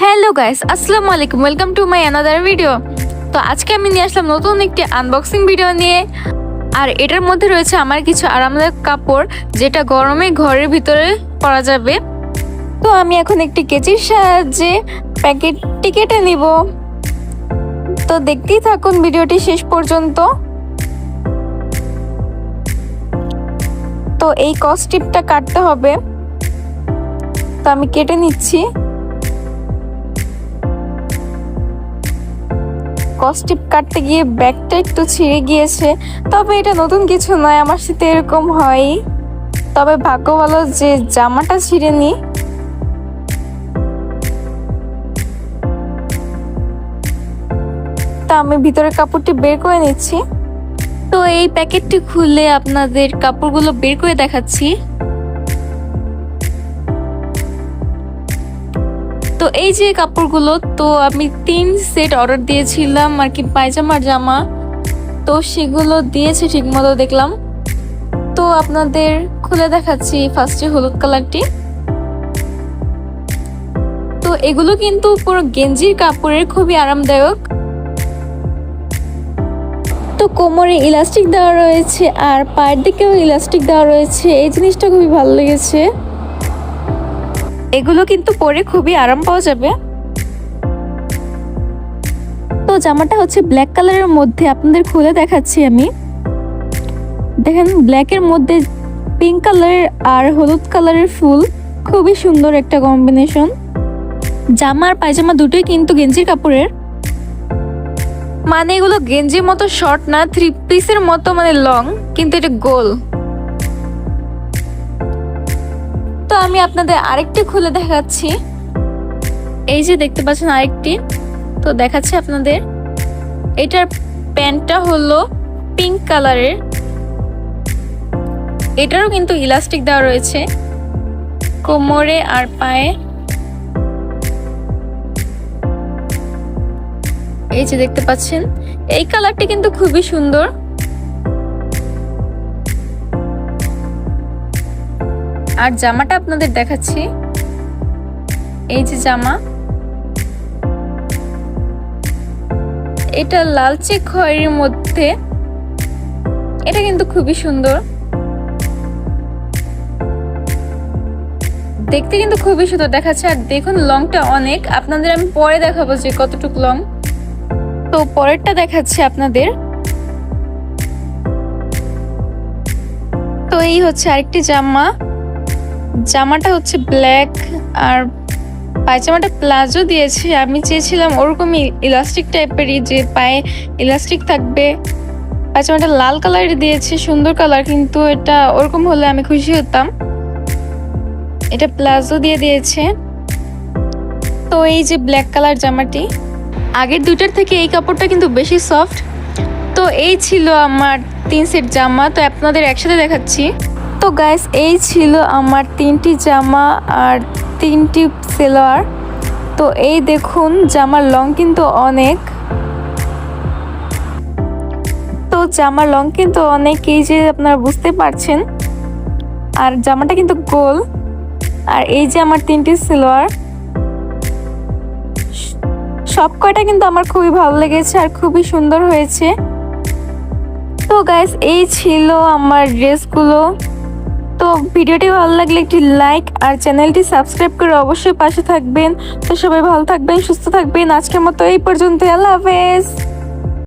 Hello guys আসসালামু আলাইকুম welcome to my another video তো আজকে আমি নিয়ে আসলাম নতুন একটি আনবক্সিং ভিডিও নিয়ে। আর এটার মধ্যে রয়েছে আমার কিছু আরামদায়ক কাপড়, যেটা গরমে ঘরের ভিতরে পরা যাবে। তো আমি এখন একটি কেচির সাহায্যে প্যাকেটটি কেটে নিব। তো দেখতেই থাকুন ভিডিওটি শেষ পর্যন্ত। তো এই কস্টিপটা কাটতে হবে। তো আমি কেটে নিচ্ছি। কস্টিপ কাটতে গিয়ে ব্যাগটা একটু ছিঁড়ে গিয়েছে। তবে এটা নতুন কিছু নয়, আমার সাথে এরকম হয়। তবে ভাগ্য ভালো যে জামাটা ছিঁড়েনি তা আমি ভিতরের কাপড়টি বের করে নিচ্ছি। তো এই প্যাকেটটি খুলে আপনাদের কাপড়গুলো বের করে দেখাচ্ছি। এই যে কাপড়গুলো, তো আমি তিন সেট অর্ডার দিয়েছিলাম, আর কি পায়জামার জামা। তো সেগুলো দিয়েছে ঠিক মতো দেখলাম। তো আপনাদের খুলে দেখাচ্ছি ফার্স্টে হলুদ কালারটি। তো এগুলো কিন্তু পুরো গেঞ্জির কাপড়ের, খুবই আরামদায়ক। তো কোমরে ইলাস্টিক দেওয়া রয়েছে, আর পায়ের দিকেও ইলাস্টিক দেওয়া রয়েছে। এই জিনিসটা খুবই ভালো লেগেছে। এগুলো কিন্তু পরে খুবই আরাম পাওয়া যাবে। তো জামাটা হচ্ছে ব্ল্যাক কালারের মধ্যে আপনাদের খুলে দেখাচ্ছি আমি। দেখেন ব্ল্যাকের মধ্যে পিঙ্ক কালারের আর হলুদ কালারের ফুল, খুবই সুন্দর একটা কম্বিনেশন জামা আর পায়জামা দুটোই কিন্তু গেঞ্জির কাপড়ের। মানে এগুলো গেঞ্জির মতো শর্ট না থ্রি পিসের মতো মানে লং কিন্তু এটা গোল। আমি আপনাদের আরেকটি খুলে দেখাচ্ছি। এই যে দেখতে পাচ্ছেন আরেকটি। তো দেখাচ্ছি আপনাদের। এটার প্যান্টটা হলো পিঙ্ক কালারের। এটারও কিন্তু ইলাস্টিক দেওয়া রয়েছে। কোমরে আর পায়ে। এই যে দেখতে পাচ্ছেন। এই কালারটি কিন্তু খুবই সুন্দর। আর জামাটা আপনাদের দেখাচ্ছি। এই যে জামা। এটা লালচে খয়ের মধ্যে। এটা কিন্তু খুবই সুন্দর। দেখতে কিন্তু খুবই সুন্দর দেখাচ্ছে। আর দেখুন লংটা অনেক। আপনাদের আমি পরে দেখাবো যে কতটুকু লং তো পরেরটা দেখাচ্ছি আপনাদের। তো এই হচ্ছে আরেকটি জামা। জামাটা হচ্ছে ব্ল্যাক আর পায়জামাটা প্লাজো দিয়েছে। আমি চেয়েছিলাম ওরকমই ইলাস্টিক টাইপেরই যে পায়ে ইলাস্টিক থাকবে। পায়জামাটা লাল কালারের দিয়েছে, সুন্দর কালার কিন্তু এটা ওরকম হলে আমি খুশি হতাম। এটা প্লাজো দিয়ে দিয়েছে। তো এই যে ব্ল্যাক কালার জামাটি, আগের দুইটার থেকে এই কাপড়টা কিন্তু বেশি সফট তো এই ছিল আমার তিন সেট জামা। তো আপনাদের একসাথে দেখাচ্ছি। তো গাইস এই ছিল আমার তিনটি জামা আর তিনটি সেলোয়ার। তো এই দেখুন, জামার লং কিন্তু অনেক। তো জামার লং কিন্তু অনেক, এই যে আপনারা বুঝতে পারছেন। আর জামাটা কিন্তু গোল। আর এই যে আমার তিনটি সেলোয়ার। সব কয়টা কিন্তু আমার খুবই ভালো লেগেছে আর খুবই সুন্দর হয়েছে। তো গাইস এই ছিল আমার ড্রেসগুলো তো ভিডিওটি ভালো লাগলে একটি লাইক আর চ্যানেলটি সাবস্ক্রাইব করে অবশ্যই পাশে থাকবেন। তো সবাই ভালো থাকবেন, সুস্থ থাকবেন। আজকের মতো এই পর্যন্ত আল্লাহ হাফেজ।